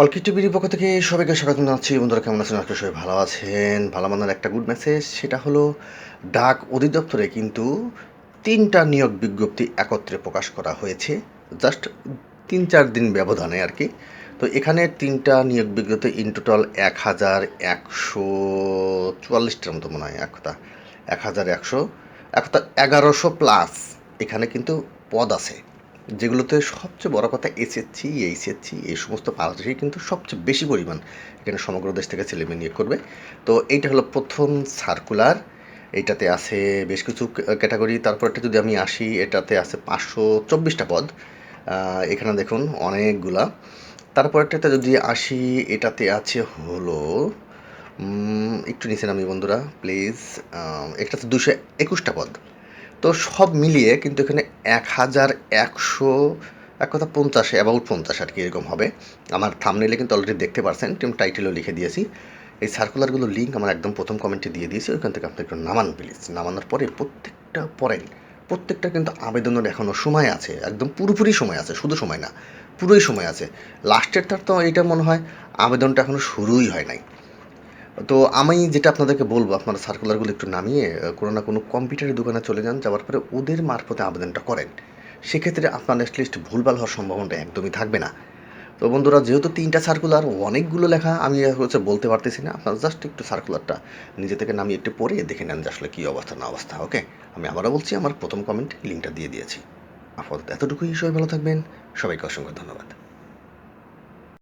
অলকি টিভির পক্ষ থেকে সবাইকে স্বাগত জানাচ্ছি। বন্ধুরা, কেমন আছেন? আজকে সবাই ভালো আছেন। ভালো মানের একটা গুড মেসেজ সেটা হলো, ডাক অধিদপ্তরে কিন্তু তিনটা নিয়োগ বিজ্ঞপ্তি একত্রে প্রকাশ করা হয়েছে। জাস্ট তিন চার দিন ব্যবধানে আর কি। তো এখানে তিনটা নিয়োগ বিজ্ঞপ্তি ইন টোটাল এক হাজার একশো চুয়াল্লিশটার মতো মনে হয়, এক কথা, এক হাজার একশো, এক কথা, এগারোশো প্লাস এখানে কিন্তু পদ আছে। যেগুলোতে সবচেয়ে বড় কথা এসএসসি এইচএসসি এই সমস্ত পাশাপাশি কিন্তু সবচেয়ে বেশি পরিমাণ এখানে সমগ্র দেশ থেকে ছেলেমেয়ে নিয়োগ করবে। তো এইটা হলো প্রথম সার্কুলার এইটাতে আছে বেশ কিছু ক্যাটাগরি তারপরটা যদি আমি আসি, এটাতে আছে পাঁচশো চব্বিশটা পদ। এখানে দেখুন অনেকগুলা। তারপরটাতে যদি আসি, এটাতে আছে হলো একটু নিচে নামি বন্ধুরা প্লিজ এটাতে দুশো একুশটা পদ। তো সব মিলিয়ে কিন্তু এখানে এক হাজার একশো, এক কথা পঞ্চাশে অ্যাবাউট পঞ্চাশ আর কি এরকম হবে। আমার থামনেলে কিন্তু অলরেডি দেখতে পারছেন টিম টাইটেলও লিখে দিয়েছি। এই সার্কুলারগুলোর লিঙ্ক আমার একদম প্রথম কমেন্টে দিয়ে দিয়েছি, ওইখান থেকে আপনি একটু নামান প্লিজ নামানোর পরে প্রত্যেকটা পড়েন প্রত্যেকটা কিন্তু আবেদনের এখনও সময় আছে, একদম পুরোপুরি সময় আছে, শুধু সময় না, পুরোই সময় আছে। লাস্টের তার তো এইটা মনে হয়, আবেদনটা এখনও শুরুই হয় নাই। তো আমি যেটা আপনাদেরকে বলব, আপনারা সার্কুলারগুলো একটু নামিয়ে কোনো না কোনো কম্পিউটারের দোকানে চলে যান, যাওয়ার পরে ওদের মারফতে আবেদনটা করেন। সেক্ষেত্রে আপনার অ্যাটলিস্ট ভুলভাল হওয়ার সম্ভাবনাটা একদমই থাকবে না। তো বন্ধুরা, যেহেতু তিনটা সার্কুলার অনেকগুলো লেখা, আমি হচ্ছে বলতে পারতেছি না, আপনারা জাস্ট একটু সার্কুলারটা নিজে থেকে নামিয়ে একটু পড়ে দেখে নেন যে আসলে কী অবস্থা, না অবস্থা ওকে আমি আবারও বলছি, আমার প্রথম কমেন্ট লিঙ্কটা দিয়ে দিয়েছি। আপাতত এতটুকুই, সবাই ভালো থাকবেন, সবাইকে অসংখ্য ধন্যবাদ।